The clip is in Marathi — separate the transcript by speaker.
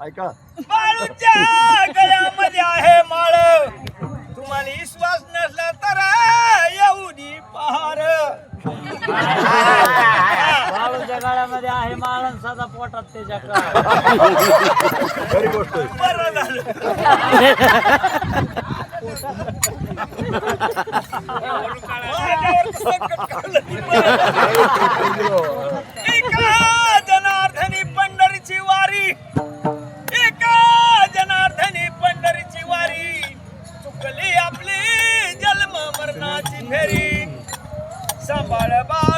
Speaker 1: ऐका.
Speaker 2: माळूच्या गळ्यामध्ये आहे माळ. तुम्हाला विश्वास नसला तर एवढी पहार.
Speaker 3: माळूच्या गळ्यामध्ये आहे माळ सदा पोटात त्याच्याकडं.
Speaker 2: बरं झालं. somebody by